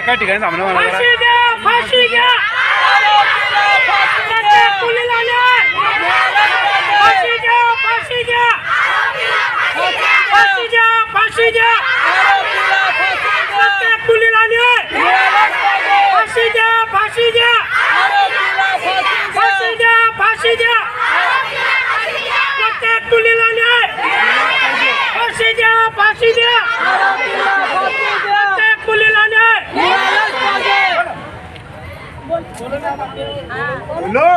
एका ठिकाणी थांबणं मला जरा. फाशी द्या फाशी द्या प्रत्येक मुलीला न्याय फाशी द्या फाशी द्या फाशी द्या फाशी द्या प्रत्येक मुलीला न्याय फाशी द्या फाशी द्या फाशी द्या फाशी द्या प्रत्येक मुलीला न्याय फाशी द्या फाशी द्या प्रत्येक मुलीला न्याय बोलो.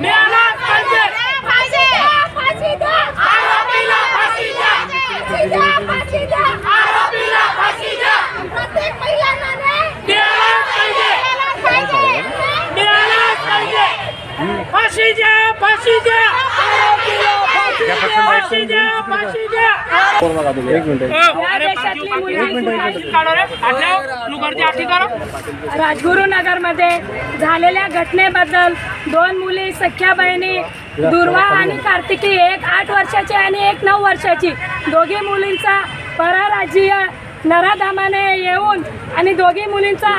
मिळालाच पाहिजे आरोपीला फाशी मुलगी राजगुरुनगरमध्ये झालेल्या घटनेबद्दल दोन मुली सख्या बहिणी दुर्वा आणि कार्तिकी एक आठ वर्षाची आणि एक नऊ वर्षाची. दोघी मुलींचा परराज्यीय नराधामाने येऊन आणि दोघी मुलींचा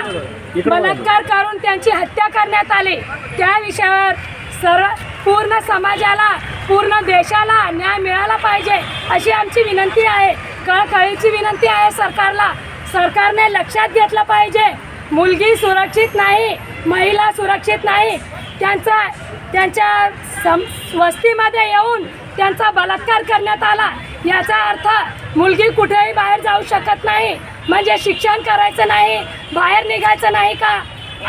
बलात्कार करून त्यांची हत्या करण्यात आली. त्या विषयावर सर्व पूर्ण समाजाला पूर्ण देशाला न्याय मिळाला पाहिजे अशी आमची विनंती आहे. कळकळीची विनंती आहे सरकारला. सरकारने लक्षात घेतलं पाहिजे. मुलगी सुरक्षित नाही महिला सुरक्षित नाही. त्यांचा त्यांच्या सम वस्तीमध्ये येऊन त्यांचा बलात्कार करण्यात आला. याचा अर्थ मुलगी कुठेही बाहेर जाऊ शकत नाही. म्हणजे शिक्षण करायचं नाही बाहेर निघायचं नाही का?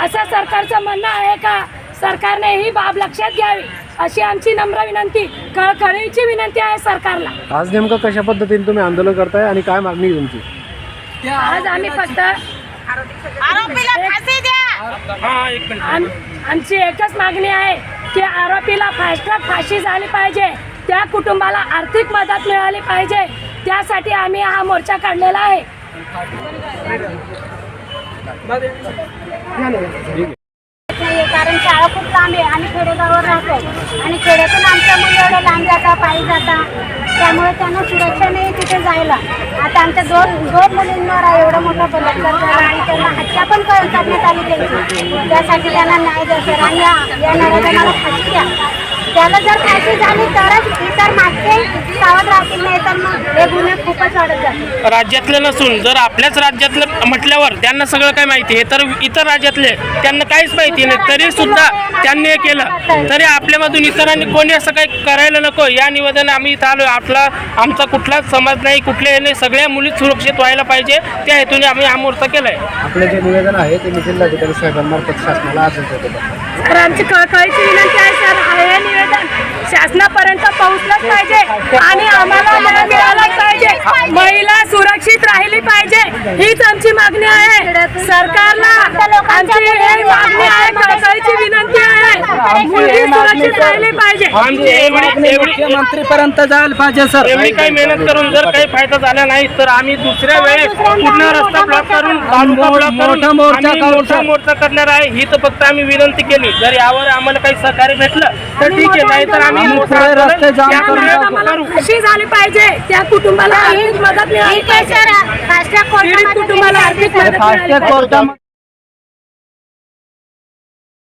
असं सरकारचं म्हणणं आहे का? सरकारने ही बाब लक्षात घ्यावी अशी आमची नम्र विनंती कळकळीची विनंती आहे सरकारला. आज नेमकं कशा पद्धतीने तुम्ही आंदोलन करताय आणि काय मागणी आहे तुमची? आज आम्ही फक्त आरोपीला फाशी द्या! आम- आमची एकच मागणी आहे की आरोपीला फास्ट ट्रॅक फाशी झाली पाहिजे त्या कुटुंबाला आर्थिक मदत मिळाली पाहिजे त्यासाठी आम्ही हा मोर्चा काढलेला आहे. कारण शाळा खूप लांब आहे आणि खेडेगावावर राहतो आणि खेड्यातून आमच्या मुली एवढ्या लांब जाता पायी जाता. त्यामुळे त्यांना सुरक्षा नाही तिथे जायला. आता आमच्या दोन दोन मुलींवर एवढा मोठा बलात्कार झाला आणि त्यांना हत्या पण करण्यात आली त्यांची. त्यासाठी त्यांना न्याय द्या सर आणि या- या नराधमाला त्याला जर फाशी झाली तरच इतर मागचे सावध राहतील नाही तर मग हे गुन्हे खूपच वाढत जातील. राज्यातले नसून जर आपल्याच राज्यातलं म्हटल्यावर त्यांना सगळं काय माहिती? आहे तर इतर राज्यातले त्यांना काहीच माहिती नाही. तरी सुद्धा त्यांनी हे केलं. तरी आपल्यामधून इतरांनी कोणी असं काही करायला नको? या निवेदन आम्ही इथं आलो. आपला आमचा कुठलाच समाज नाही कुठले हे नाही सगळ्या मुली सुरक्षित व्हायला पाहिजे. त्या हेतूने आम्ही हा मोर्चा केलाय. आपलं जे निवेदन आहे ते मी जिल्हाधिकारी साहेबांमार्फत शासनाला अर्ज तर आमची कळकळीची विनंती आहे सर हे निवेदन शासनापर्यंत पोहोचलंच पाहिजे आणि आम्हाला न्याय मिळालाच पाहिजे महिला सुरक्षित राहिली पाहिजे हीच आमची मागणी आहे सरकारला आमची ही मागणी आहे कळकळीची विनंती आहे मुलगी सुरक्षित राहिली पाहिजे आमची एवढी एवढी मंत्रीपर्यंत जायला पाहिजे सर एवढी काही मेहनत करून जर काही फायदा झाला नाही तर आम्ही दुसऱ्या वेळेस पूर्ण रस्ता ब्लॉक करून तालुका ब्लॉक करून मोठा मोर्चा आम्ही मोठा सर. मोर्चा करणार आहे ही तर फक्त आम्ही विनंती केली जर यावर आम्हाला काही सहकार्य भेटलं तर ठीक आहे नाही तर आम्ही आम्ही मोठं पुढे आंदोलन रस्ते जाम या करून वेळेस टाकू. करू. अशी झाली पाहिजे त्या कुटुंबाला आर्थिक मदत मिळाली पाहिजे सर फास्ट ट्रॅक पीडित कुटुंबाला आर्थिक मदत मिळाली पाहिजे.